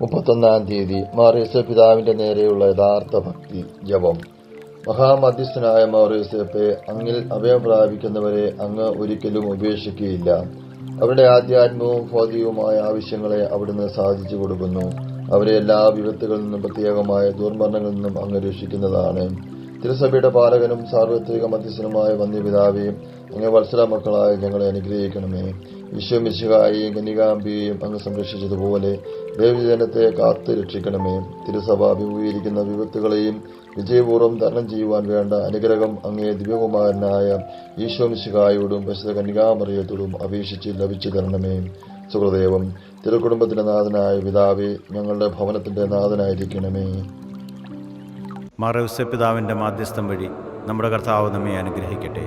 മുപ്പത്തൊന്നാം തീയതി മാറിയസ് പിതാവിന്റെ നേരെയുള്ള യഥാർത്ഥ ഭക്തി ജപം. മഹാമധ്യസ്ഥനായ മൗറീസപ്പെ അങ്ങിൽ അഭയം പ്രാപിക്കുന്നവരെ അങ്ങ് ഒരിക്കലും ഉപേക്ഷിക്കുകയില്ല. അവരുടെ ആധ്യാത്മവും ഭൗതികവുമായ ആവശ്യങ്ങളെ അവിടുന്ന് സാധിച്ചു കൊടുക്കുന്നു. അവരെ എല്ലാ വിപത്തുകളിൽ നിന്നും പ്രത്യേകമായ ദുർമരണങ്ങളിൽ നിന്നും അങ്ങ് രക്ഷിക്കുന്നതാണ്. തിരുസഭയുടെ പാലകനും സാർവത്രിക മധ്യസ്ഥനുമായ വന്യപിതാവേ അങ്ങ് വത്സര മക്കളായ ഞങ്ങളെ അനുഗ്രഹിക്കണമേ. വിശ്വമിശുകായെയും കന്യകാംബിയെയും അങ്ങ് സംരക്ഷിച്ചതുപോലെ ദേവജനത്തെ കാത്തു രക്ഷിക്കണമേ. തിരുസഭ അഭിമുഖീകരിക്കുന്ന വിപത്തുകളെയും വിജയപൂർവം തരണം ചെയ്യുവാൻ വേണ്ട അനുഗ്രഹം അങ്ങേ ദിവ്യകുമാരനായ ഈശോമിശുകായോടും പരിശുദ്ധ കന്യകാമറിയത്തോടും അപേക്ഷിച്ച് ലഭിച്ചു തരണമേ. സുഹൃദേവം തിരുക്കുടുംബത്തിന്റെ നാഥനായ പിതാവേ ഞങ്ങളുടെ ഭവനത്തിന്റെ നാഥനായിരിക്കണമേ. മാറവ്സ പിതാവിന്റെ മാധ്യസ്ഥം വഴി നമ്മുടെ കർത്താവ് നമ്മെ അനുഗ്രഹിക്കട്ടെ.